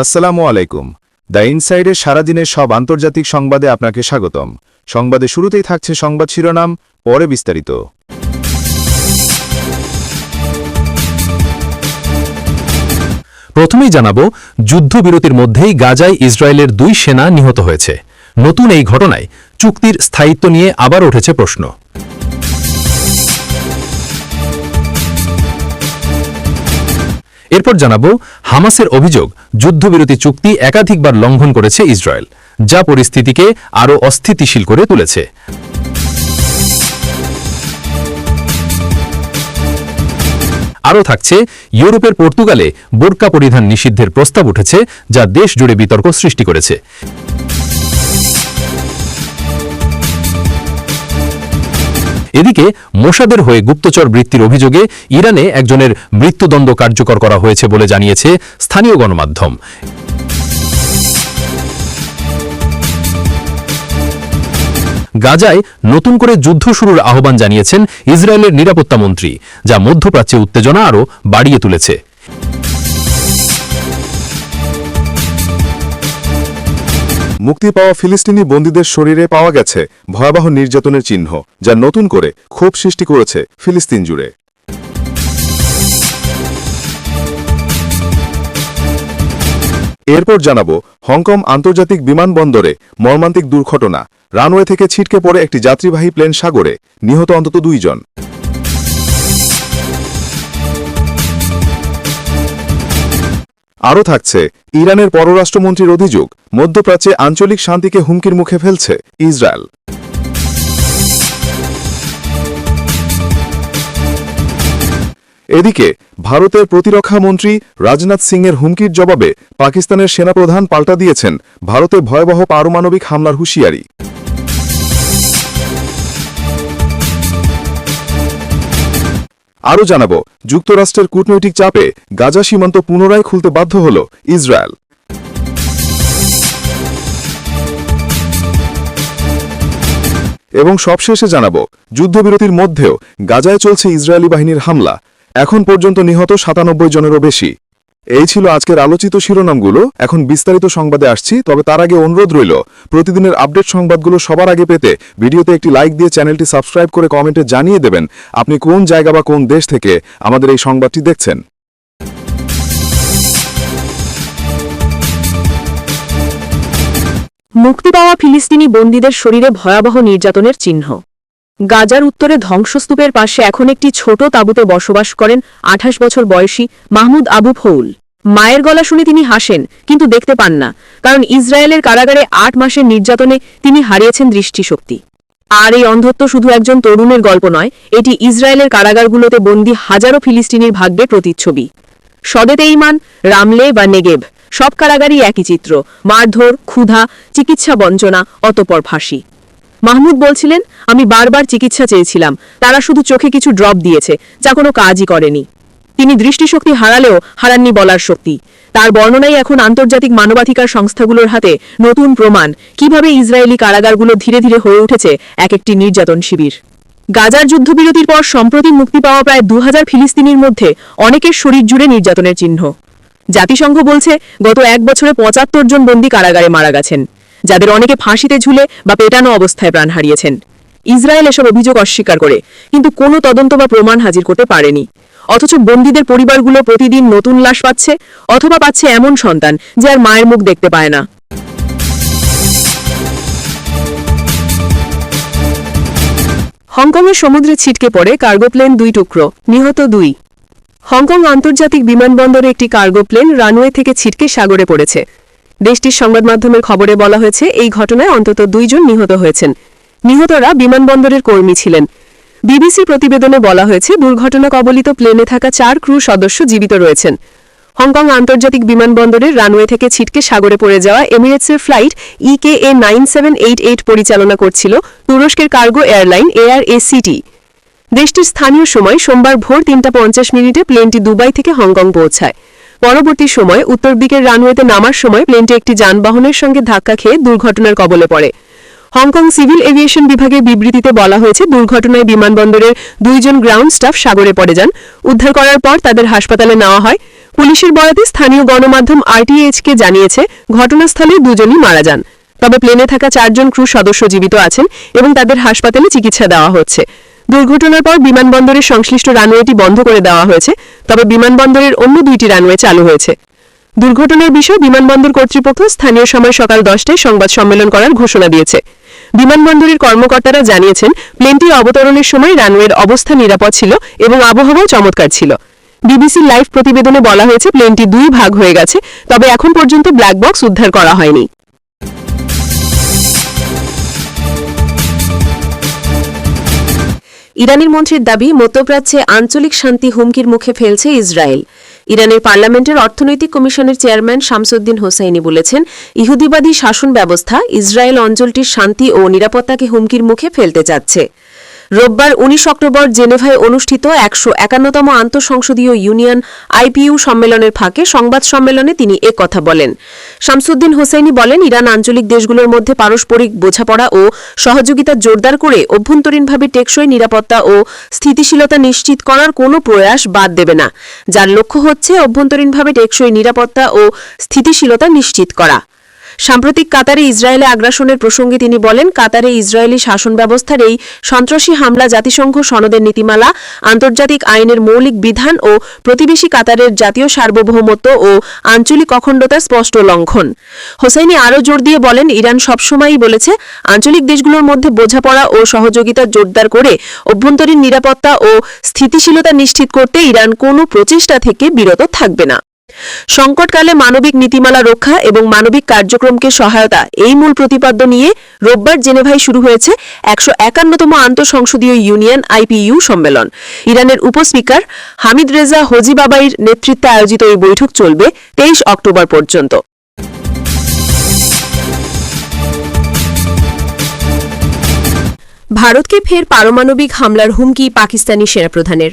আসসালামু আলাইকুম। দ্য ইনসাইডের সারাদিনের সব আন্তর্জাতিক সংবাদে আপনাকে স্বাগতম। সংবাদে শুরুতেই থাকছে সংবাদ শিরোনাম, পরে বিস্তারিত। প্রথমেই জানাব, যুদ্ধবিরতির মধ্যেই গাজায় ইসরায়েলের দুই সেনা নিহত হয়েছে। নতুন এই ঘটনায় চুক্তির স্থায়িত্ব নিয়ে আবার উঠেছে প্রশ্ন। এরপর জানাব হামাসের অভিযোগ, যুদ্ধবিরতি চুক্তি একাধিকবার লঙ্ঘন করেছে ইসরায়েল, যা পরিস্থিতিকে আরও অস্থিতিশীল করে তুলেছে। আরও থাকছে, ইউরোপের পর্তুগালে বোরকা পরিধান নিষিদ্ধের প্রস্তাব উঠেছে, যা দেশ জুড়ে বিতর্ক সৃষ্টি করেছে। এদিকে মোসাদের হয়ে গুপ্তচর বৃত্তির অভিযোগে ইরানে একজনের মৃত্যুদণ্ড কার্যকর করা হয়েছে বলে জানিয়েছে স্থানীয় গণমাধ্যম। গাজায় নতুন করে যুদ্ধ শুরুর আহ্বান জানিয়েছেন ইসরায়েলের নিরাপত্তা মন্ত্রী, যা মধ্যপ্রাচ্যে উত্তেজনা আরও বাড়িয়ে তুলেছে। মুক্তি পাওয়া ফিলিস্তিনি বন্দীদের শরীরে পাওয়া গেছে ভয়াবহ নির্যাতনের চিহ্ন, যা নতুন করে ক্ষোভ সৃষ্টি করেছে ফিলিস্তিন জুড়ে। এরপর জানাব, হংকং আন্তর্জাতিক বিমানবন্দরে মর্মান্তিক দুর্ঘটনা, রানওয়ে থেকে ছিটকে পড়ে একটি যাত্রীবাহী প্লেন সাগরে, নিহত অন্তত দুইজন। আরও থাকছে, ইরানের পররাষ্ট্রমন্ত্রীর অভিযোগ, মধ্যপ্রাচ্যে আঞ্চলিক শান্তিকে হুমকির মুখে ফেলছে ইসরায়েল। এদিকে, ভারতের প্রতিরক্ষা মন্ত্রী রাজনাথ সিংয়ের হুমকির জবাবে পাকিস্তানের সেনাপ্রধান পাল্টা দিয়েছেন ভারতে ভয়াবহ পারমাণবিক হামলার হুঁশিয়ারি। আরও জানাব, যুক্তরাষ্ট্রের কূটনৈতিক চাপে গাজা সীমান্ত পুনরায় খুলতে বাধ্য হল ইসরায়েল। এবং সবশেষে জানাব, যুদ্ধবিরতির মধ্যেও গাজায় চলছে ইসরায়েলি বাহিনীর হামলা। এখন পর্যন্ত নিহত সাতানব্বই জনেরও বেশি। এই ছিল আজকের আলোচিত শিরোনামগুলো। এখন বিস্তারিত সংবাদে আসছি, তবে তার আগে অনুরোধ রইল, প্রতিদিনের আপডেট সংবাদগুলো সবার আগে পেতে ভিডিওতে একটি লাইক দিয়ে চ্যানেলটি সাবস্ক্রাইব করে কমেন্টে জানিয়ে দেবেন আপনি কোন জায়গা বা কোন দেশ থেকে আমাদের এই সংবাদটি দেখছেন। মুক্তি পাওয়া ফিলিস্তিনি বন্দীদের শরীরে ভয়াবহ নির্যাতনের চিহ্ন। গাজার উত্তরে ধ্বংসস্তূপের পাশে এখন একটি ছোট তাঁবুতে বসবাস করেন আঠাশ বছর বয়সী মাহমুদ আবু ফৌল মায়ের গলা শুনে তিনি হাসেন, কিন্তু দেখতে পান না, কারণ ইসরায়েলের কারাগারে আট মাসের নির্যাতনে তিনি হারিয়েছেন দৃষ্টিশক্তি। আর এই অন্ধত্ব শুধু একজন তরুণের গল্প নয়, এটি ইসরায়েলের কারাগারগুলোতে বন্দী হাজারো ফিলিস্তিনির ভাগ্যে প্রতিচ্ছবি। সদেতে ইমান রামলে বা নেগেব, সব কারাগারই একই চিত্র, মারধর, ক্ষুধা, চিকিৎসা বঞ্চনা, অতপর ফাঁসি। মাহমুদ বলছিলেন, আমি বারবার চিকিৎসা চেয়েছিলাম। তারা শুধু চোখে কিছু ড্রপ দিয়েছে, যা কোনো কাজই করেনি। তিনি দৃষ্টিশক্তি হারালেও হারাননি বলার শক্তি। তার বর্ণনাই এখন আন্তর্জাতিক মানবাধিকার সংস্থাগুলোর হাতে নতুন প্রমাণ। কীভাবে ইসরায়েলি কারাগারগুলো ধীরে ধীরে হয়ে উঠেছে, এক একটি নির্যাতন শিবির। গাজার যুদ্ধবিরতির পর সম্প্রতি মুক্তি পাওয়া প্রায় দু হাজার ফিলিস্তিনির মধ্যে অনেকের শরীর জুড়ে নির্যাতনের চিহ্ন। জাতিসংঘ বলছে, গত এক বছরে পঁচাত্তর জন বন্দী কারাগারে মারা গেছেন। যাদের অনেকে ফাঁসিতে ঝুলে বা পেটানো অবস্থায় প্রাণ হারিয়েছেন। ইসরায়েল এসব অভিযোগ অস্বীকার করে, কিন্তু কোনো তদন্ত বা প্রমাণ হাজির করতে পারেনি। অথচ বন্দীদের পরিবারগুলো প্রতিদিন নতুন লাশ পাচ্ছে, অথবা পাচ্ছে এমন সন্তান যে আর মায়ের মুখ দেখতে পায় না। হংকংয়ের সমুদ্রে ছিটকে পড়ে কার্গো প্লেন দুই টুকরো, নিহত দুই। হংকং আন্তর্জাতিক বিমানবন্দরে একটি কার্গো প্লেন রানওয়ে থেকে ছিটকে সাগরে পড়েছে। দেশটির সংবাদ মাধ্যমের খবরে বলা হয়েছে, এই ঘটনায় অন্তত দুইজন নিহত হয়েছেন। নিহতরা বিমানবন্দরের কর্মী ছিলেন। বিবিসি প্রতিবেদনে বলা হয়েছে দুর্ঘটনা কবলিত প্লেনে থাকা চার ক্রু সদস্য জীবিত রয়েছেন। হংকং আন্তর্জাতিক বিমানবন্দরের রানওয়ে থেকে ছিটকে সাগরে পড়ে যাওয়া এমিরেটসের flight EK A nine seven eight eight পরিচালনা করছিল তুরস্কের কার্গো এয়ারলাইন এয়ার এসিটি দেশটির স্থানীয় সময় সোমবার ভোর তিনটা পঞ্চাশ মিনিটে প্লেনটি দুবাই থেকে হংকং পৌঁছায়। পরবর্তী সময় উত্তর দিকের রানওয়েতে নামার সময় প্লেনটি একটি যানবাহনের সঙ্গে ধাক্কা খেয়ে দুর্ঘটনার কবলে পড়ে। হংকং সিভিল এভিয়েশন বিভাগের বিবৃতিতে বলা হয়েছে, দুর্ঘটনায় বিমানবন্দরের দুইজন গ্রাউন্ড স্টাফ সাগরে পড়ে যান। উদ্ধার করার পর তাদের হাসপাতালে নেওয়া হয়। পুলিশের বরাতে স্থানীয় গণমাধ্যম আরটিএইচকে জানিয়েছে ঘটনাস্থলে দুজনই মারা যান। তবে প্লেনে থাকা চারজন ক্রু সদস্য জীবিত আছেন এবং তাদের হাসপাতালে চিকিৎসা দেওয়া হচ্ছে। দুর্ঘটনার পর বিমানবন্দরের সংশ্লিষ্ট রানওয়েটি বন্ধ করে দেওয়া হয়েছে, তবে বিমানবন্দরের অন্য দুইটি রানওয়ে চালু হয়েছে। দুর্ঘটনার বিষয়ে বিমানবন্দর কর্তৃপক্ষ স্থানীয় সময় সকাল দশটায় সংবাদ সম্মেলন করার ঘোষণা দিয়েছে। বিমানবন্দরের কর্মকর্তারা জানিয়েছেন, প্লেনটি অবতরণের সময় রানওয়ের অবস্থা নিরাপদ ছিল এবং আবহাওয়াও চমৎকার ছিল। বিবিসি লাইভ প্রতিবেদনে বলা হয়েছে, প্লেনটি দুই ভাগ হয়ে গেছে, তবে এখন পর্যন্ত ব্ল্যাক বক্স উদ্ধার করা হয়নি। ইরানের মন্ত্রীর দাবি, মধ্যপ্রাচ্যে আঞ্চলিক শান্তি হুমকির মুখে ফেলছে ইসরায়েল। ইরানের পার্লামেন্টের অর্থনৈতিক কমিশনের চেয়ারম্যান শামসুদ্দিন হোসাইনি বলেছেন, ইহুদিবাদী শাসন ব্যবস্থা ইসরায়েল অঞ্চলটির শান্তি ও নিরাপত্তাকে হুমকির মুখে ফেলতে চাচ্ছে রোববার উনিশ অক্টোবর জেনেভায় অনুষ্ঠিত একশো একান্নতম আন্তঃসংসদীয় ইউনিয়ন আইপিইউ সম্মেলনের ফাঁকে সংবাদ সম্মেলনে তিনি এ কথা বলেন। শামসুদ্দিন হোসেইনি বলেন, ইরান আঞ্চলিক দেশগুলোর মধ্যে পারস্পরিক বোঝাপড়া ও সহযোগিতা জোরদার করে অভ্যন্তরীণভাবে টেকসই নিরাপত্তা ও স্থিতিশীলতা নিশ্চিত করার কোনো প্রয়াস বাদ দেবে না। যার লক্ষ্য হচ্ছে অভ্যন্তরীণভাবে টেকসই নিরাপত্তা ও স্থিতিশীলতা নিশ্চিত করা। সাম্প্রতিক কাতারে ইসরায়েলে আগ্রাসনের প্রসঙ্গে তিনি বলেন, কাতারে ইসরায়েলি শাসন ব্যবস্থার এই সন্ত্রাসী হামলা জাতিসংঘ সনদের নীতিমালা, আন্তর্জাতিক আইনের মৌলিক বিধান ও প্রতিবেশী কাতারের জাতীয় সার্বভৌমত্ব ও আঞ্চলিক অখণ্ডতার স্পষ্ট লঙ্ঘন। হোসাইনি আরও জোর দিয়ে বলেন, ইরান সবসময়ই বলেছে, আঞ্চলিক দেশগুলোর মধ্যে বোঝাপড়া ও সহযোগিতা জোরদার করে অভ্যন্তরীণ নিরাপত্তা ও স্থিতিশীলতা নিশ্চিত করতে ইরান কোনো প্রচেষ্টা থেকে বিরত থাকবে না। সংকটকালে মানবিক নীতিমালা রক্ষা এবং মানবিক কার্যক্রমকে সহায়তা এই মূল প্রতিপাদ্য নিয়ে রোববার জেনেভায় শুরু হয়েছে একশো একান্নতম আন্তঃসংসদীয় ইউনিয়ন আইপিইউ সম্মেলন। ইরানের উপস্পিকার হামিদ রেজা হজিবাবাইর নেতৃত্বে আয়োজিত এই বৈঠক চলবে তেইশ অক্টোবর পর্যন্ত। ভারতকে ফের পারমাণবিক হামলার হুমকি পাকিস্তানি সেনাপ্রধানের।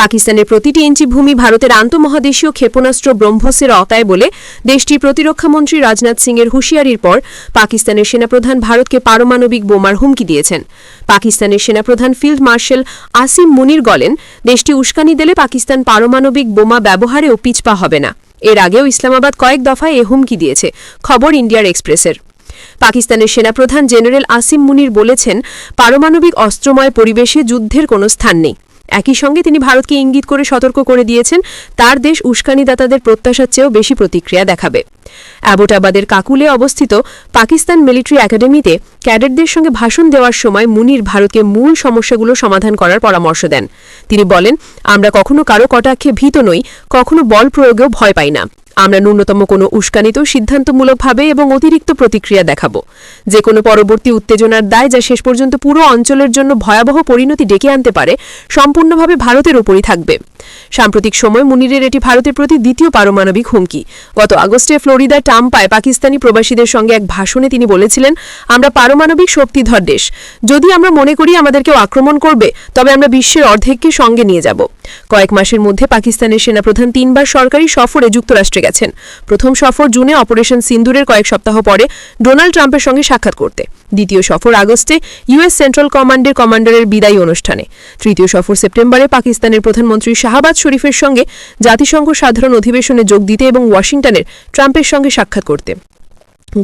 পাকিস্তানের প্রতিটি ইঞ্চি ভূমি ভারতের আন্তঃমহাদেশীয় ক্ষেপণাস্ত্র ব্রহ্মসের আওতায় বলে দেশটির প্রতিরক্ষামন্ত্রী রাজনাথ সিংয়ের হুঁশিয়ারির পর পাকিস্তানের সেনাপ্রধান ভারতকে পারমাণবিক বোমার হুমকি দিয়েছেন। পাকিস্তানের সেনাপ্রধান ফিল্ড মার্শাল আসিম মুনির বলেন, দেশটি উস্কানি দিলে পাকিস্তান পারমাণবিক বোমা ব্যবহারেও পিছপা হবে না। এর আগেও ইসলামাবাদ কয়েক দফায় এ হুমকি দিয়েছে, খবর ইন্ডিয়ার এক্সপ্রেসের। পাকিস্তানের সেনাপ্রধান জেনারেল আসিম মুনির বলেছেন, পারমাণবিক অস্ত্রময় পরিবেশে যুদ্ধের কোনো স্থান নেই। একই সঙ্গে তিনি ভারতকে ইঙ্গিত করে সতর্ক করে দিয়েছেন, তার দেশ উস্কানিদাতাদের প্রত্যাশার চেয়েও বেশি প্রতিক্রিয়া দেখাবে। অ্যাবোটাবাদের কাকুলে অবস্থিত পাকিস্তান মিলিটারি একাডেমিতে ক্যাডেটদের সঙ্গে ভাষণ দেওয়ার সময় মুনির ভারতকে মূল সমস্যাগুলো সমাধান করার পরামর্শ দেন। তিনি বলেন, আমরা কখনো কারও কটাক্ষে ভীত নই, কখনো বল প্রয়োগেও ভয় পাই না। আমরা ন্যূনতম কোনো উস্কানিত সিদ্ধান্তমূলকভাবে এবং অতিরিক্ত প্রতিক্রিয়া দেখাব। যে কোনো পরবর্তী উত্তেজনার দায় যা শেষ পর্যন্ত পুরো অঞ্চলের জন্য ভয়াবহ পরিণতি ডেকে আনতে পারে, সম্পূর্ণভাবে ভারতের ওপরই থাকবে। সাম্প্রতিক সময় মুনিরের এটি ভারতের প্রতি দ্বিতীয় পারমাণবিক হুমকি। গত আগস্টে ফ্লোরিডা টাম্পায় পাকিস্তানি প্রবাসীদের সঙ্গে এক ভাষণে তিনি বলেছিলেন, আমরা পারমাণবিক শক্তিধর দেশ। যদি আমরা মনে করি আমাদের কেউ আক্রমণ করবে, তবে আমরা বিশ্বের অর্ধেককে সঙ্গে নিয়ে যাব। কয়েক মাসের মধ্যে পাকিস্তানের সেনাপ্রধান তিনবার সরকারি সফরে যুক্তরাষ্ট্রে গেছেন। প্রথম সফর জুনে অপারেশন সিন্দুরের কয়েক সপ্তাহ পরে ডোনাল্ড ট্রাম্পের সঙ্গে সাক্ষাৎ করতে। দ্বিতীয় সফর আগস্টে ইউএস সেন্ট্রাল কমান্ডের কমান্ডারের বিদায়ী অনুষ্ঠানে। তৃতীয় সফর সেপ্টেম্বরে পাকিস্তানের প্রধানমন্ত্রী শাহবাজ শরীফের সঙ্গে জাতিসংঘ সাধারণ অধিবেশনে যোগ দিতে এবং ওয়াশিংটনের ট্রাম্পের সঙ্গে সাক্ষাৎ করতে।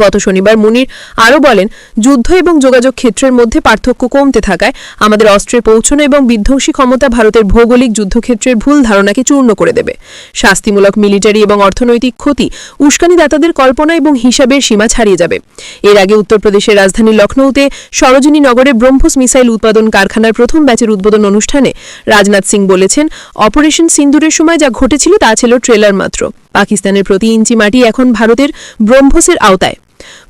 গত শনিবার মুনির আরও বলেন, যুদ্ধ এবং যোগাযোগ ক্ষেত্রের মধ্যে পার্থক্য কমতে থাকায় আমাদের অস্ত্রের পৌঁছনো এবং বিধ্বংসী ক্ষমতা ভারতের ভৌগোলিক যুদ্ধক্ষেত্রের ভুল ধারণাকে চূর্ণ করে দেবে। শাস্তিমূলক মিলিটারি এবং অর্থনৈতিক ক্ষতি উস্কানিদাতাদের কল্পনা এবং হিসাবের সীমা ছাড়িয়ে যাবে। এর আগে উত্তরপ্রদেশের রাজধানী লখনৌতে সরোজিনী নগরে ব্রহ্মস মিসাইল উৎপাদন কারখানার প্রথম ব্যাচের উদ্বোধন অনুষ্ঠানে রাজনাথ সিং বলেছেন, অপারেশন সিন্দুরের সময় যা ঘটেছিল তা ছিল ট্রেলার মাত্র। পাকিস্তানের প্রতি ইঞ্চি মাটি এখন ভারতের ব্রহ্মসের আওতায়।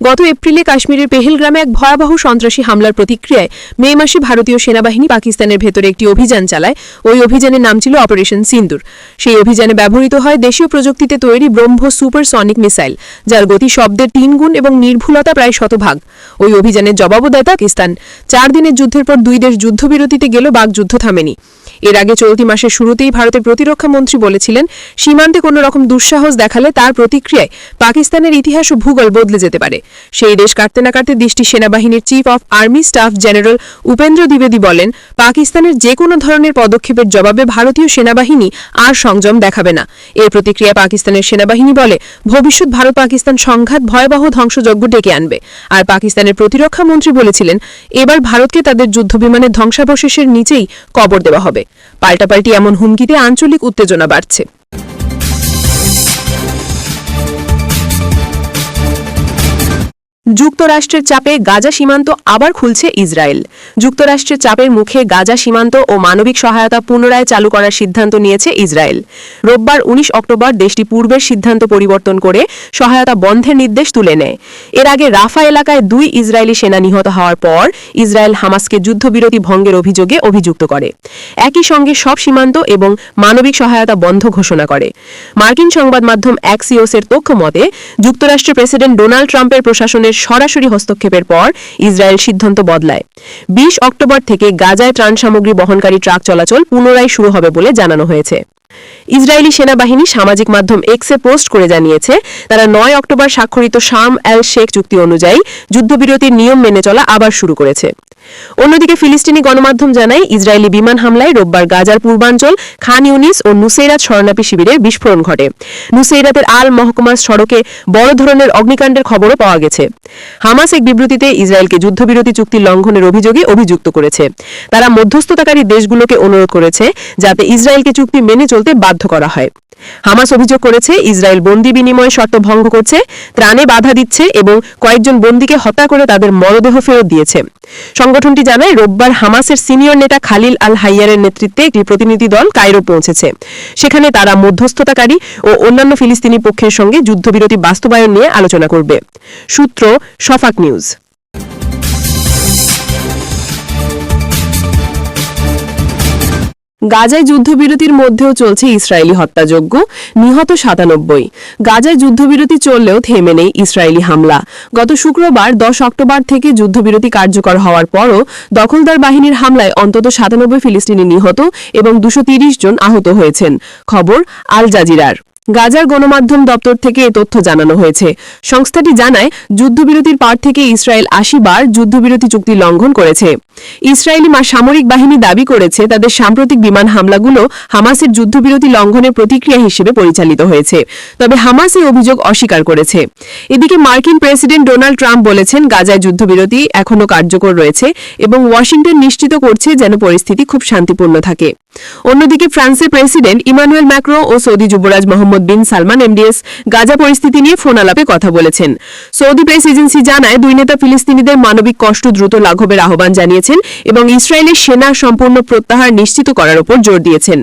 গত এপ্রিলে কাশ্মীরের পেহেলগ্রামে এক ভয়াবহ সন্ত্রাসী হামলার প্রতিক্রিয়ায় মে মাসে ভারতীয় সেনাবাহিনী পাকিস্তানের ভেতরে একটি অভিযান চালায়। ওই অভিযানের নাম ছিল অপারেশন সিন্দুর। সেই অভিযানে ব্যবহৃত হয় দেশীয় প্রযুক্তিতে তৈরি ব্রহ্ম সুপারসনিক মিসাইল, যার গতি শব্দের তিন গুণ এবং নির্ভুলতা প্রায় শতভাগ। ওই অভিযানের জবাবও দেয় পাকিস্তান। চার দিনের যুদ্ধের পর দুই দেশ যুদ্ধবিরতিতে গেল বাগযুদ্ধ থামেনি। এর আগে চলতি মাসের শুরুতেই ভারতের প্রতিরক্ষা মন্ত্রী বলেছিলেন, সীমান্তে কোনো রকম দুঃসাহস দেখালে তার প্রতিক্রিয়ায় পাকিস্তানের ইতিহাস ও ভূগোল বদলে যেতে পারে। সেই দেশ কাটতে না কাটতে দেশটি সেনাবাহিনীর chief of army staff general Upendra দ্বিবেদী বলেন, পাকিস্তানের যে কোনো ধরনের পদক্ষেপের জবাবে ভারতীয় সেনাবাহিনী আর সংযম দেখাবে না। এর প্রতিক্রিয়া পাকিস্তানের সেনাবাহিনী বলে, ভবিষ্যৎ ভারত পাকিস্তান সংঘাত ভয়াবহ ধ্বংসযজ্ঞ ডেকে আনবে। আর পাকিস্তানের প্রতিরক্ষা মন্ত্রী বলেছিলেন, এবার ভারতকে তাদের যুদ্ধবিমানের ধ্বংসাবশেষের নিচেই কবর দেওয়া হবে। পাল্টাপাল্টি এমন হুমকিতে আঞ্চলিক উত্তেজনা বাড়ছে। যুক্তরাষ্ট্রের চাপে গাজা সীমান্ত আবার খুলছে ইসরায়েল। যুক্তরাষ্ট্রের চাপের মুখে গাজা সীমান্ত ও মানবিক সহায়তা পুনরায় চালু করার সিদ্ধান্ত নিয়েছে ইসরায়েল। রোববার ১৯ অক্টোবর দেশটি পূর্বের সিদ্ধান্ত পরিবর্তন করে সহায়তা বন্ধের নির্দেশ তুলে নেয়। এর আগে রাফা এলাকায় দুই ইসরায়েলি সেনা নিহত হওয়ার পর ইসরায়েল হামাসকে যুদ্ধবিরতি ভঙ্গের অভিযোগে অভিযুক্ত করে। একই সঙ্গে সব সীমান্ত এবং মানবিক সহায়তা বন্ধ ঘোষণা করে। মার্কিন সংবাদ মাধ্যম অ্যাক্সিওসের তথ্য মতে, যুক্তরাষ্ট্রের প্রেসিডেন্ট ডোনাল্ড ট্রাম্পের প্রশাসনের সরাসরি হস্তক্ষেপের পর ইসরায়েল সিদ্ধান্ত বদলায়। বিশ অক্টোবর থেকে গাজায় ত্রাণ সামগ্রী বহনকারী ট্রাক চলাচল পুনরায় শুরু হবে বলে জানানো হয়েছে। ইসরায়েলি সেনাবাহিনী সামাজিক মাধ্যম এক্সে পোস্ট করে জানিয়েছে, তারা নয় অক্টোবর স্বাক্ষরিত শাম এল শেখ চুক্তি অনুযায়ী যুদ্ধবিরতির নিয়ম মেনে চলা আবার শুরু করেছে। অন্যদিকে ফিলিস্তিনি গণমাধ্যম জানায়, ইসরায়েলি বিমান হামলায় রোববার গাজার পূর্বাঞ্চল খান ইউনিস ও নুসেইরাত শরণাপী শিবিরের বিস্ফোরণ ঘটে। নুসেইরাতের আল মহকুমার সড়কে বড় ধরনের অগ্নিকাণ্ডের খবরও পাওয়া গেছে। হামাস এক বিবৃতিতে ইসরায়েলকে যুদ্ধবিরতি চুক্তি লঙ্ঘনের অভিযোগে অভিযুক্ত করেছে। তারা মধ্যস্থতাকারী দেশগুলোকে অনুরোধ করেছে যাতে ইসরায়েলকে চুক্তি মেনে চলতে বাধ্য করা হয়। হামাস অভিযোগ করেছে, ইসরায়েল বন্দি বিনিময় শর্ত ভঙ্গ করছে, ত্রাণে বাধা দিচ্ছে এবং কয়েকজন বন্দীকে হত্যা করে তাদের মরদেহ ফেরত দিয়েছে। সংগঠনটি জানায়, রোববার হামাসের সিনিয়র নেতা খালিল আল হাইয়ারের নেতৃত্বে একটি প্রতিনিধি দল কায়রো পৌঁছেছে। সেখানে তারা মধ্যস্থতাকারী ও অন্যান্য ফিলিস্তিনি পক্ষের সঙ্গে যুদ্ধবিরতি বাস্তবায়ন নিয়ে আলোচনা করবে। সূত্র শফাক নিউজ। গাজায় যুদ্ধবিরতির মধ্যেও চলছে ইসরায়েলি হত্যাযজ্ঞ, নিহত সাতানব্বই। গাজায় যুদ্ধবিরতি চললেও থেমে নেই ইসরায়েলি হামলা। গত শুক্রবার দশ অক্টোবর থেকে যুদ্ধবিরতি কার্যকর হওয়ার পরও দখলদার বাহিনীর হামলায় অন্তত সাতানব্বই ফিলিস্তিনি নিহত এবং দুশো জন আহত হয়েছেন। খবর আল জাজিরার। গাজার গণমাধ্যম দপ্তর থেকে এ তথ্য জানানো হয়েছে। সংস্থাটি জানায়, যুদ্ধবিরতির পার থেকে ইসরায়েল আশি বার যুদ্ধবিরতি চুক্তি লঙ্ঘন করেছে। ইসরায়েলি মা সামরিক বাহিনী দাবি করেছে, তাদের সাম্প্রতিক বিমান হামলাগুলো হামাসের যুদ্ধবিরতি লঙ্ঘনের প্রতিক্রিয়া হিসেবে পরিচালিত হয়েছে। তবে হামাস এই অভিযোগ অস্বীকার করেছে। এদিকে মার্কিন প্রেসিডেন্ট ডোনাল্ড ট্রাম্প বলেছেন, গাজায় যুদ্ধবিরতি এখনও কার্যকর রয়েছে এবং ওয়াশিংটন নিশ্চিত করছে যেন পরিস্থিতি খুব শান্তিপূর্ণ থাকে। অন্যদিকে ফ্রান্সের প্রেসিডেন্ট ইমানুয়েল ম্যাক্রো ও সৌদি যুবরাজ Mohammed bin Salman MBS Gaza পরিস্থিতি নিয়ে ফোন আলাপে কথা বলেছেন। সৌদি প্রেস এজেন্সি জানায়, দুই নেতা ফিলিস্তিনিদের মানবিক কষ্ট দ্রুত লাঘবের আহ্বান জানিয়েছেন এবং ইসরায়েলের সেনা সম্পূর্ণ প্রত্যাহার নিশ্চিত করার উপর জোর দিয়েছেন।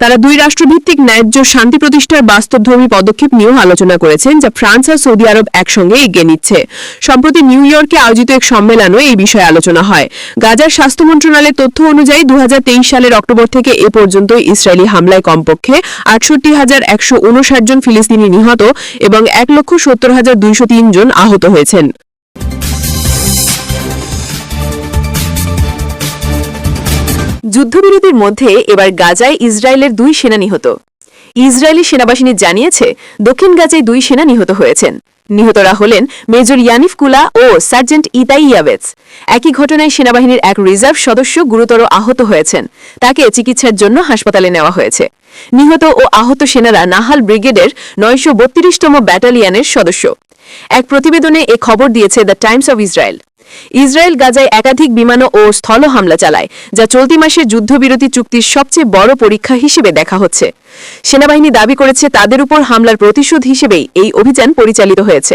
তারা দুই রাষ্ট্রভিত্তিক ন্যায্য শান্তি প্রতিষ্ঠার বাস্তবধর্মী পদক্ষেপ নিয়েও আলোচনা করেছেন, যা ফ্রান্স আর সৌদি আরব একসঙ্গে এগিয়ে নিচ্ছে। সম্প্রতি নিউ ইয়র্কে আয়োজিত এক সম্মেলনও এই বিষয়ে আলোচনা হয়। গাজার স্বাস্থ্য মন্ত্রণালয়ের তথ্য অনুযায়ী দু হাজার তেইশ সালের অক্টোবর থেকে এ পর্যন্ত ইসরায়েলি হামলায় কমপক্ষে আটষট্টি হাজার একশো উনষাট জন ফিলিস্তিনি নিহত এবং এক লক্ষ সত্তর হাজার দুইশো তিন জন আহত হয়েছেন। যুদ্ধবিরতির মধ্যে এবার গাজায় ইসরায়েলের দুই সেনা নিহত। ইসরায়েলি সেনাবাহিনী জানিয়েছে, দক্ষিণ গাজায় দুই সেনা নিহত হয়েছেন। নিহতরা হলেন মেজর ইয়ানিফ কুলা ও সার্জেন্ট ইতাই ইয়াবেজ। একই ঘটনায় সেনাবাহিনীর এক রিজার্ভ সদস্য গুরুতর আহত হয়েছেন। তাকে চিকিৎসার জন্য হাসপাতালে নেওয়া হয়েছে। নিহত ও আহত সেনারা নাহাল ব্রিগেডের নয়শো বত্রিশতম ব্যাটালিয়নের সদস্য। এক প্রতিবেদনে এ খবর দিয়েছে the Times of Israel. Israel গাজায় একাধিক বিমান ও স্থল হামলা চালায়, যা চলতি মাসের যুদ্ধবিরতি চুক্তির সবচেয়ে বড় পরীক্ষা হিসেবে দেখা হচ্ছে। সেনাবাহিনী দাবি করেছে তাদের উপর হামলার প্রতিশোধ হিসেবেই এই অভিযান পরিচালিত হয়েছে।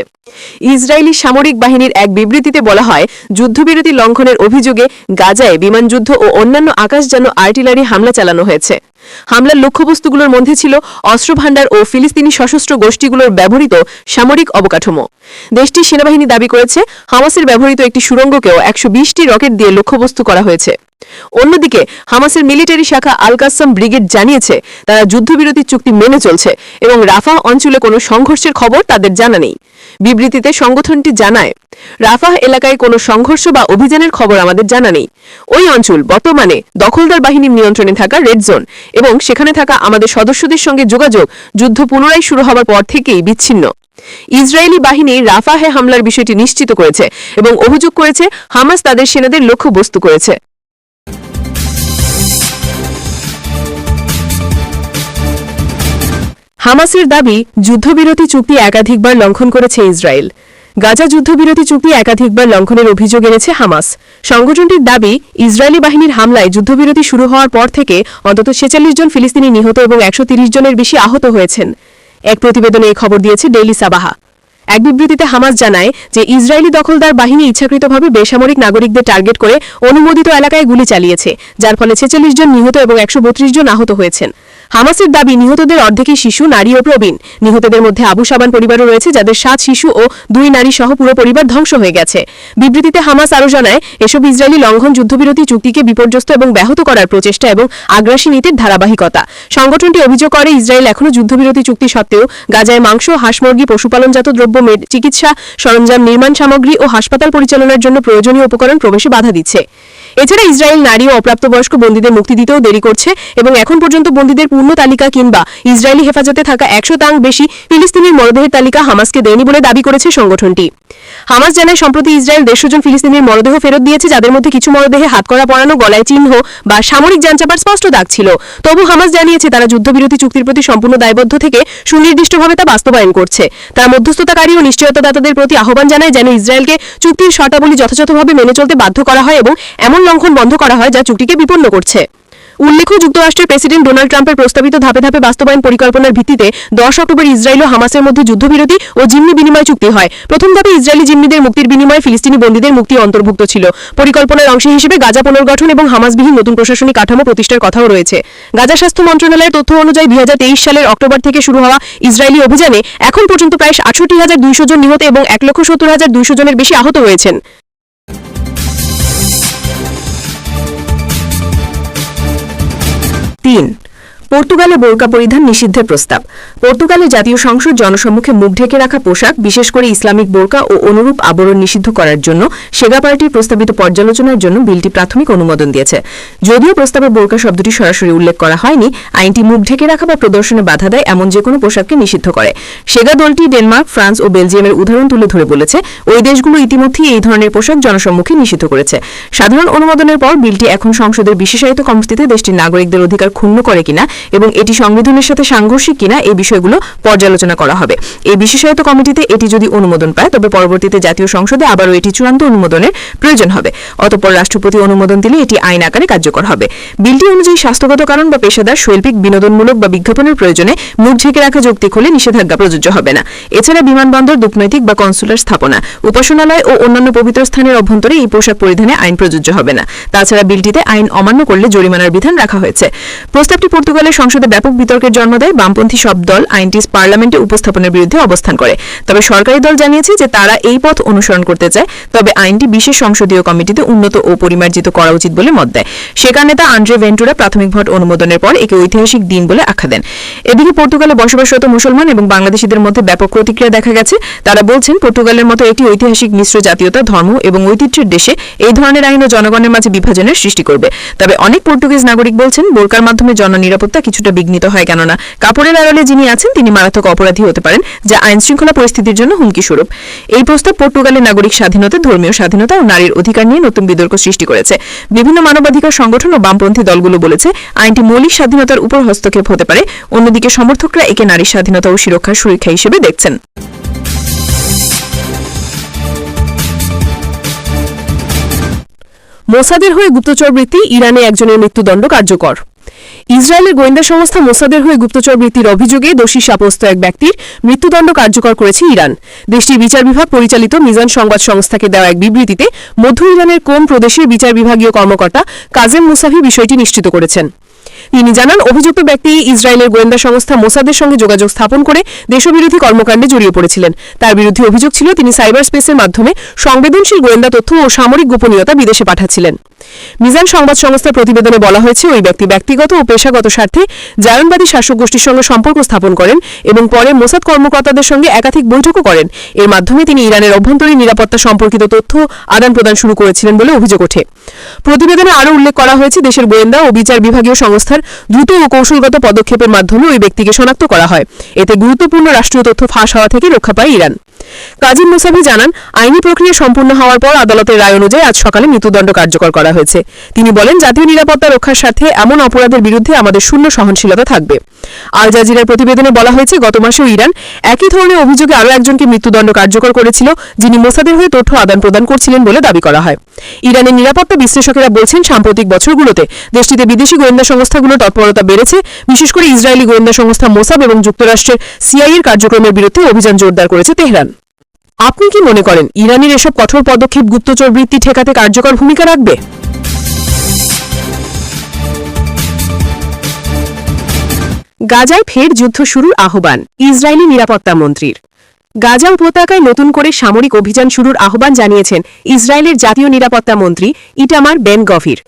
ইসরায়েলি সামরিক বাহিনীর এক বিবৃতিতে বলা হয়, যুদ্ধবিরতি লঙ্ঘনের অভিযোগে গাজায় বিমানযুদ্ধ ও অন্যান্য আকাশযান আর্টিলারি হামলা চালানো হয়েছে। হামলার লক্ষ্যবস্তুগুলোর মধ্যে ছিল অস্ত্রভাণ্ডার ও ফিলিস্তিনি সশস্ত্র গোষ্ঠীগুলোর ব্যবহৃত সামরিক অবকাঠামো। দেশটির সেনাবাহিনী দাবি করেছে, হামাসের ব্যবহৃত একটি সুড়ঙ্গকেও একশো বিশটি রকেট দিয়ে লক্ষ্যবস্তু করা হয়েছে। অন্যদিকে, হামাসের মিলিটারি শাখা আল কাসাম ব্রিগেড জানিয়েছে, তারা যুদ্ধবিরতি চুক্তি মেনে চলছে এবং রাফাহ অঞ্চলে কোনো সংঘর্ষের খবর তাদের জানা নেই। বিবৃতিতে সংগঠনটি জানায় রাফাহ এলাকায় কোনো সংঘর্ষ বা অভিযানের খবর আমাদের জানা নেই। ওই অঞ্চল বর্তমানে দখলদার বাহিনীর নিয়ন্ত্রণে থাকা রেড জোন এবং সেখানে থাকা আমাদের সদস্যদের সঙ্গে যোগাযোগ যুদ্ধ পুনরায় শুরু হবার পর থেকেই বিচ্ছিন্ন। ইসরায়েলি বাহিনী রাফাহে হামলার বিষয়টি নিশ্চিত করেছে এবং অভিযোগ করেছে, হামাস তাদের সেনাদের লক্ষ্যবস্তু করেছে। হামাসের দাবি, যুদ্ধবিরতি চুক্তি একাধিকবার লঙ্ঘন করেছে ইসরায়েল। গাজা যুদ্ধবিরতি চুক্তি একাধিকবার লঙ্ঘনের অভিযোগ এনেছে হামাস। সংগঠনটির দাবি, ইসরায়েলি বাহিনীর হামলায় যুদ্ধবিরতি শুরু হওয়ার পর থেকে অন্তত ছেচল্লিশ জন ফিলিস্তিনি নিহত এবং একশো জনের বেশি আহত হয়েছেন। এক প্রতিবেদনে এই খবর দিয়েছে ডেইলি সাবাহা। এক বিবৃতিতে হামাস জানায় যে, ইসরায়েলি দখলদার বাহিনী ইচ্ছাকৃতভাবে বেসামরিক নাগরিকদের টার্গেট করে অনুমোদিত এলাকায় গুলি চালিয়েছে, যার ফলে ছেচল্লিশ জন নিহত এবং একশো বত্রিশ জন আহত হয়েছেন। হামাসের দাবি, নিহতদের অর্ধেকই শিশু, নারী ও প্রবীণ। নিহতদের মধ্যে আবু সাবান পরিবারও রয়েছে, যাদের সাত শিশু ও দুই নারী সহ পুরো পরিবার ধ্বংস হয়ে গেছে। বিবৃতিতে হামাস আরও জানায়, এসব ইসরায়েলি লঙ্ঘন যুদ্ধবিরতি চুক্তিকে বিপর্যস্ত এবং ব্যাহত করার প্রচেষ্টা এবং আগ্রাসী নীতির ধারাবাহিকতা। সংগঠনটি অভিযোগ করে, ইসরায়েল এখনও যুদ্ধবিরতি চুক্তি সত্ত্বেও গাজায় মাংস, হাঁস মুরগি, পশুপালনজাত দ্রব্য চিকিৎসা, সরঞ্জাম, নির্মাণ সামগ্রী ও হাসপাতাল পরিচালনার জন্য প্রয়োজনীয় উপকরণ প্রবেশে বাধা দিচ্ছে। এছাড়া ইসরায়েল নারী ও অপ্রাপ্তবয়স্ক বন্দীদের মুক্তি দিতেও দেরি করছে এবং এখন পর্যন্ত বন্দীদের পূর্ণ তালিকা কিংবা ইসরায়েলি হেফাজতে থাকা একশো তাং বেশি ফিলিস্তিনির মরদেহের তালিকা হামাসকে দেয়নি বলে দাবি করেছে সংগঠনটি। হামাস জানায়, সম্প্রতি ইসরায়েল দেড়শো জন ফিলিস্তিনির মরদেহ ফেরত দিয়েছে, যাদের মধ্যে কিছু মরদেহে হাতকড়া পরানো, গলায় চিহ্ন বা সামরিক যানচাপার স্পষ্ট দাগ ছিল। তবু হামাস জানিয়েছে, তারা যুদ্ধবিরতি চুক্তির প্রতি সম্পূর্ণ দায়বদ্ধ থেকে সুনির্দিষ্টভাবে তা বাস্তবায়ন করছে। তারা মধ্যস্থতাকারী ও নিশ্চয়তাদাতাদের প্রতি আহ্বান জানায়, যেন ইসরায়েলকে চুক্তির শর্তাবলী যথাযথভাবে মেনে চলতে বাধ্য করা হয় এবং এমন লঙ্ঘন বন্ধ করা হয় যা চুক্তিকে বিপন্ন করছে। উল্লেখ্য, যুক্তরাষ্ট্রের প্রেসিডেন্ট ডোনাল্ড ট্রাম্পের প্রস্তাবিত ধাপে ধাপে বাস্তবায়ন পরিকল্পনার ভিত্তিতে দশ অক্টোবর ইসরায়েল ও হামাসের মধ্যে যুদ্ধবিরতি ও জিম্মি বিনিময় চুক্তি হয়। প্রথম ধাপে ইসরায়েলি জিম্মিদের মুক্তির বিনিময়ে ফিলিস্তিনি বন্দীদের মুক্তি অন্তর্ভুক্ত ছিল। পরিকল্পনার অংশ হিসেবে গাজা পুনর্গঠন এবং হামাসবিহীন নতুন প্রশাসনিক কাঠামো প্রতিষ্ঠার কথাও রয়েছে। গাজা স্বাস্থ্য মন্ত্রণালয়ের তথ্য অনুযায়ী দুই হাজার তেইশ সালের অক্টোবর থেকে শুরু হওয়া ইসরায়েলি অভিযানে এখন পর্যন্ত প্রায় আটষট্টি হাজার দুইশো জন নিহত এবং এক লক্ষ সত্তর হাজার দুইশো জনের বেশি আহত হয়েছেন। তিন পর্তুগালে বোরকা পরিধান নিষিদ্ধের প্রস্তাব। পর্তুগালে জাতীয় সংসদ জনসম্মুখে মুখ ঢেকে রাখা পোশাক, বিশেষ করে ইসলামিক বোরকা ও অনুরূপ আবরণ নিষিদ্ধ করার জন্য সেগা পার্টির প্রস্তাবিত পর্যালোচনার জন্য বিলটি প্রাথমিক অনুমোদন দিয়েছে। যদিও প্রস্তাবে বোরকা শব্দটি সরাসরি উল্লেখ করা হয়নি, আইনটি মুখ ঢেকে রাখা বা প্রদর্শনে বাধা দেয় এমন যে কোনো পোশাককে নিষিদ্ধ করে। সেগা দলটি ডেনমার্ক, ফ্রান্স ও বেলজিয়ামের উদাহরণ তুলে ধরে বলেছে, ওই দেশগুলো ইতিমধ্যেই এই ধরনের পোশাক জনসম্মুখে নিষিদ্ধ করেছে। সাধারণ অনুমোদনের পর বিলটি এখন সংসদের বিশেষায়িত কমিটিতে দেশটির নাগরিকদের অধিকার ক্ষুণ্ণ করে কিনা এবং এটি সংবিধানের সাথে সাংঘর্ষিক কিনা এই বিষয়গুলো পর্যালোচনা করা হবে। এই বিশেষায়িত কমিটিতে এটি যদি অনুমোদন পায়, তবে পরবর্তীতে জাতীয় সংসদে আবারও এটি চূড়ান্ত অনুমোদনের প্রয়োজন হবে। অতঃপর রাষ্ট্রপতি অনুমোদন দিলে এটি আইন আকারে কার্যকর হবে। বিলটি অনুযায়ী স্বাস্থ্যগত কারণ বা পেশাদার, শৈল্পিক, বিনোদনমূলক বা বিজ্ঞাপনের প্রয়োজনে মুখ ঢেকে রাখা যৌক্তিক হলে নিষেধাজ্ঞা প্রযোজ্য হবে না। এছাড়া বিমানবন্দর কূটনৈতিক বা কনসুলার স্থাপনা, উপাসনালয় ও অন্যান্য পবিত্র স্থানের অভ্যন্তরে এই পোশাক পরিধানে আইন প্রযোজ্য হবে না। তাছাড়া বিলটিতে আইন অমান্য করলে জরিমানার বিধান রাখা হয়েছে। প্রস্তাবটি পর্তুগালের সংসদে ব্যাপক বিতর্কের জন্ম দেয় বামপন্থী সব দল আইনটি পার্লামেন্টে উপস্থাপনের বিরুদ্ধে অবস্থান করে। তবে সরকারি দল জানিয়েছে যে তারা এই পথ অনুসরণ করতে চায়, তবে আইনটি বিশেষ সংসদীয় কমিটিতে উন্নত ও পরিমার্জিত করা উচিত বলে মত দেয়। সেখানে নেতা আন্দ্রে ভেন্টুরা প্রাথমিক ভোট অনুমোদনের পর একে ঐতিহাসিক দিন বলে আখ্যা দেন। এদিকে পর্তুগালে বসবাসরত মুসলমান এবং বাংলাদেশিদের মধ্যে ব্যাপক প্রতিক্রিয়া দেখা গেছে। তারা বলছেন, পর্তুগালের মতো একটি ঐতিহাসিক মিশ্র জাতীয়তা, ধর্ম এবং ঐতিহ্যের দেশে এই ধরনের আইনও জনগণের মাঝে বিভাজনের সৃষ্টি করবে। তবে অনেক পর্তুগিজ নাগরিক বলছেন, বোরকার মাধ্যমে জননিরাপত্তা কিছুটা বিঘ্নিত হয় কেননা কাপড়ের আড়ালে যিনি আছেন, তিনি মারাত্মক অপরাধী হতে পারেন, যা আইন শৃঙ্খলা পরিস্থিতির জন্য হুমকি স্বরূপ। এই প্রস্তাব পর্তুগালের নাগরিক স্বাধীনতা, ধর্মীয় স্বাধীনতা ও নারীর অধিকার নিয়ে নতুন বিতর্ক সৃষ্টি করেছে। বিভিন্ন মানবাধিকার সংগঠন ও বামপন্থী দলগুলো বলেছে, আইনটি মৌলিক স্বাধীনতার উপর হস্তক্ষেপ হতে পারে। অন্যদিকে সমর্থকরা একে নারীর স্বাধীনতা ও সুরক্ষার সুরক্ষা হিসেবে দেখছেন। মোসাদের হয়ে গুপ্তচর বৃত্তি ইরানে একজনের মৃত্যুদণ্ড কার্যকর। ইসরায়েলের গোয়েন্দা সংস্থা মোসাদের হয়ে গুপ্তচর বৃত্তির অভিযোগে দোষী সাব্যস্ত এক ব্যক্তির মৃত্যুদণ্ড কার্যকর করেছে ইরান। দেশটির বিচার বিভাগ পরিচালিত মিজান সংবাদ সংস্থাকে দেওয়া এক বিবৃতিতে মধ্য ইরানের কোম প্রদেশের বিচার বিভাগীয় কর্মকর্তা কাজেম মুসাফি বিষয়টি নিশ্চিত করেছেন। তিনি জানান, অভিযুক্ত ব্যক্তি ইসরায়েলের গোয়েন্দা সংস্থা মোসাদের সঙ্গে যোগাযোগ স্থাপন করে দেশবিরোধী কর্মকাণ্ডে জড়িয়ে পড়েছিলেন। তার বিরুদ্ধে অভিযোগ ছিল, তিনি সাইবার স্পেসের মাধ্যমে সংবেদনশীল গোয়েন্দা তথ্য ও সামরিক গোপনীয়তা বিদেশে পাঠাচ্ছিলেন। মিজান সংবাদ সংস্থার প্রতিবেদনে বলা হয়েছে, ওই ব্যক্তি ব্যক্তিগত ও পেশাগত স্বার্থে জায়নবাদী শাসক গোষ্ঠীর সঙ্গে সম্পর্ক স্থাপন করেন এবং পরে মোসাদ কর্মকর্তাদের সঙ্গে একাধিক বৈঠকও করেন। এর মাধ্যমে তিনি ইরানের অভ্যন্তরীণ নিরাপত্তা সম্পর্কিত তথ্য আদান প্রদান শুরু করেছিলেন বলে অভিযোগ ওঠে। প্রতিবেদনে আরও উল্লেখ করা হয়েছে, দেশের গোয়েন্দা ও বিচার বিভাগীয় সংস্থার দ্রুত ও কৌশলগত পদক্ষেপের মাধ্যমে ওই ব্যক্তিকে শনাক্ত করা হয়। এতে গুরুত্বপূর্ণ রাষ্ট্রীয় তথ্য ফাঁস হওয়া থেকে রক্ষা পায় ইরান। কাজিম মুসাভি জানান, আইনি প্রক্রিয়া সম্পূর্ণ হওয়ার পর আদালতের রায় অনুযায়ী আজ সকালে মৃত্যুদণ্ড কার্যকর করা হয়েছে। তিনি বলেন, জাতীয় নিরাপত্তা রক্ষার স্বার্থে এমন অপরাধের বিরুদ্ধে আমাদের শূন্য সহনশীলতা থাকবে। আল জাজিরার প্রতিবেদনে বলা হয়েছে, গত মাসেও ইরান একই ধরনের অভিযোগে আরও একজনকে মৃত্যুদণ্ড কার্যকর করেছিল, যিনি মোসাদের হয়ে তথ্য আদান প্রদান করছিলেন বলে দাবি করা হয়। ইরানের নিরাপত্তা বিশ্লেষকেরা বলছেন, সাম্প্রতিক বছরগুলোতে দেশটিতে বিদেশি গোয়েন্দা সংস্থাগুলোর তৎপরতা বেড়েছে, বিশেষ করে ইসরায়েলি গোয়েন্দা সংস্থা মোসাব এবং যুক্তরাষ্ট্রের সিআইএর কার্যক্রমের বিরুদ্ধে অভিযান জোরদার করেছে তেহরান। আপনি কি মনে করেন ইরানের এসব কঠোর পদক্ষেপ গুপ্তচর বৃত্তি ঠেকাতে কার্যকর ভূমিকা রাখবে? গাজায় ফের যুদ্ধ শুরুর আহ্বান, ইসরায়েলি নিরাপত্তা মন্ত্রীর। গাজা উপত্যকায় নতুন করে সামরিক অভিযান শুরুর আহ্বান জানিয়েছেন ইসরায়েলের জাতীয় নিরাপত্তা মন্ত্রী ইটামার বেন গভীর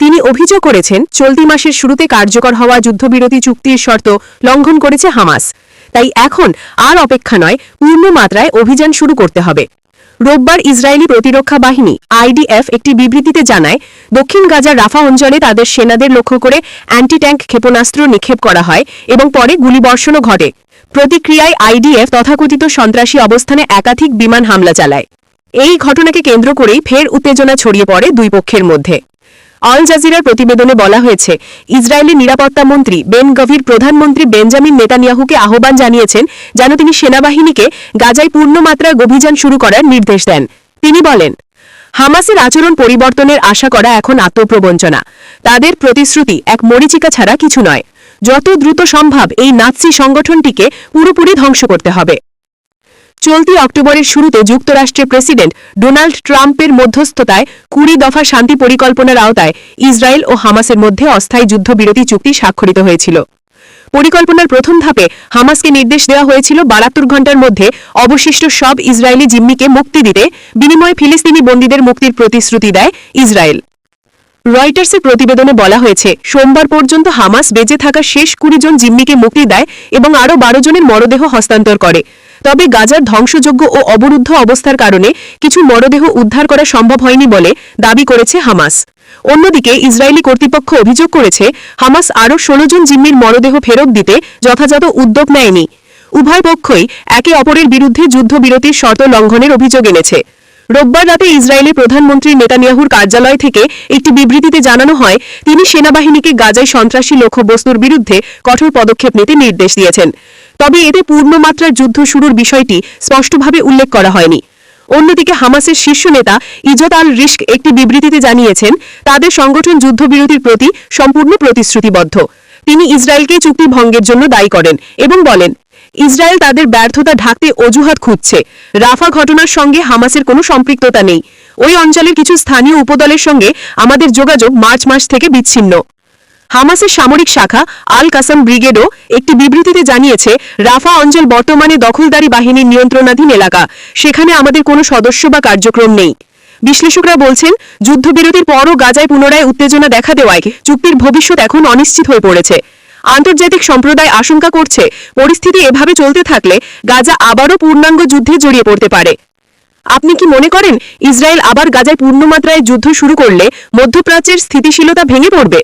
তিনি অভিযোগ করেছেন, চলতি মাসের শুরুতে কার্যকর হওয়া যুদ্ধবিরতি চুক্তির শর্ত লঙ্ঘন করেছে হামাস। তাই এখন আর অপেক্ষা নয় পূর্ণ মাত্রায় অভিযান শুরু করতে হবে। রোববার ইসরায়েলি প্রতিরক্ষা বাহিনী, আইডিএফ, একটি বিবৃতিতে জানায়, দক্ষিণ গাজার রাফা অঞ্চলে তাদের সেনাদের লক্ষ্য করে অ্যান্টি ট্যাঙ্ক ক্ষেপণাস্ত্র নিক্ষেপ করা হয় এবং পরে গুলিবর্ষণও ঘটে। প্রতিক্রিয়ায় আইডিএফ তথাকথিত সন্ত্রাসী অবস্থানে একাধিক বিমান হামলা চালায়। এই ঘটনাকে কেন্দ্র করেই ফের উত্তেজনা ছড়িয়ে পড়ে দুই পক্ষের মধ্যে। অল জাজিরার প্রতিবেদনে বলা হয়েছে, ইসরায়েলি নিরাপত্তা মন্ত্রী বেন গভীর প্রধানমন্ত্রী বেঞ্জামিন নেতানিয়াহুকে আহ্বান জানিয়েছেন যেন তিনি সেনাবাহিনীকে গাজায় পূর্ণমাত্রায় অভিযান শুরু করার নির্দেশ দেন। তিনি বলেন, হামাসের আচরণ পরিবর্তনের আশা করা এখন আত্মপ্রবঞ্চনা। তাদের প্রতিশ্রুতি এক মরিচিকা ছাড়া কিছু নয়। যত দ্রুত সম্ভব এই নাৎসি সংগঠনটিকে পুরোপুরি ধ্বংস করতে হবে। চলতি অক্টোবরের শুরুতে যুক্তরাষ্ট্রের প্রেসিডেন্ট ডোনাল্ড ট্রাম্পের মধ্যস্থতায় কুড়ি দফা শান্তি পরিকল্পনার আওতায় ইসরায়েল ও হামাসের মধ্যে অস্থায়ী যুদ্ধবিরতি চুক্তি স্বাক্ষরিত হয়েছিল। পরিকল্পনার প্রথম ধাপে হামাসকে নির্দেশ দেওয়া হয়েছিল বারাত্তর ঘণ্টার মধ্যে অবশিষ্ট সব ইসরায়েলি জিম্মিকে মুক্তি দিতে। বিনিময়ে ফিলিস্তিনি বন্দীদের মুক্তির প্রতিশ্রুতি দেয় ইসরায়েল। রয়টার্সের প্রতিবেদনে বলা হয়েছে, সোমবার পর্যন্ত হামাস বেঁচে থাকা শেষ কুড়ি জন জিম্মিকে মুক্তি দেয় এবং আরও বারো জনের মরদেহ হস্তান্তর করে। তবে গাজার ধ্বংসযোগ্য ও অবরুদ্ধ অবস্থার কারণে কিছু মরদেহ উদ্ধার করা সম্ভব হয়নি বলে দাবি করেছে হামাস। অন্যদিকে ইসরায়েলি কর্তৃপক্ষ অভিযোগ করেছে, হামাস আরও ষোলো জন জিম্মির মরদেহ ফেরত দিতে যথাযথ উদ্যোগ নেয়নি। উভয় পক্ষই একে অপরের বিরুদ্ধে যুদ্ধবিরতির শর্ত লঙ্ঘনের অভিযোগ এনেছে। রোববার রাতে ইসরায়েলের প্রধানমন্ত্রী নেতানিয়াহুর কার্যালয় থেকে একটি বিবৃতিতে জানানো হয়, তিনি সেনাবাহিনীকে গাজায় সন্ত্রাসী লক্ষ্যবস্তুর বিরুদ্ধে কঠোর পদক্ষেপ নিতে নির্দেশ দিয়েছেন। তবে এতে পূর্ণমাত্রার যুদ্ধ শুরুর বিষয়টি স্পষ্টভাবে উল্লেখ করা হয়নি। অন্যদিকে হামাসের শীর্ষ নেতা ইজত আল রিস্ক একটি বিবৃতিতে জানিয়েছেন, তাদের সংগঠন যুদ্ধবিরতির প্রতি সম্পূর্ণ প্রতিশ্রুতিবদ্ধ। তিনি ইসরায়েলকে চুক্তি ভঙ্গের জন্য দায়ী করেন এবং বলেন, ইসরায়েল তাদের ব্যর্থতা ঢাকতে অজুহাত খুঁজছে। রাফা ঘটনার সঙ্গে হামাসের কোনো সম্পৃক্ততা নেই। ওই অঞ্চলের কিছু স্থানীয় উপদলের সঙ্গে আমাদের যোগাযোগ মার্চ মাস থেকে বিচ্ছিন্ন। হামাসের সামরিক শাখা আল কাসাম ব্রিগেডও একটি বিবৃতিতে জানিয়েছে, রাফা অঞ্চল বর্তমানে দখলদারি বাহিনীর নিয়ন্ত্রণাধীন এলাকা। সেখানে আমাদের কোনো সদস্য বা কার্যক্রম নেই। বিশ্লেষকরা বলছেন, যুদ্ধবিরতির পরও গাজায় পুনরায় উত্তেজনা দেখা দেওয়ায় চুক্তির ভবিষ্যৎ এখন অনিশ্চিত হয়ে পড়েছে। আন্তর্জাতিক সম্প্রদায় আশঙ্কা করছে, পরিস্থিতি এভাবে চলতে থাকলে গাজা আবারও পূর্ণাঙ্গ যুদ্ধে জড়িয়ে পড়তে পারে। আপনি কি মনে করেন, ইসরায়েল আবার গাজায় পূর্ণমাত্রায় যুদ্ধ শুরু করলে মধ্যপ্রাচ্যের স্থিতিশীলতা ভেঙে পড়বে?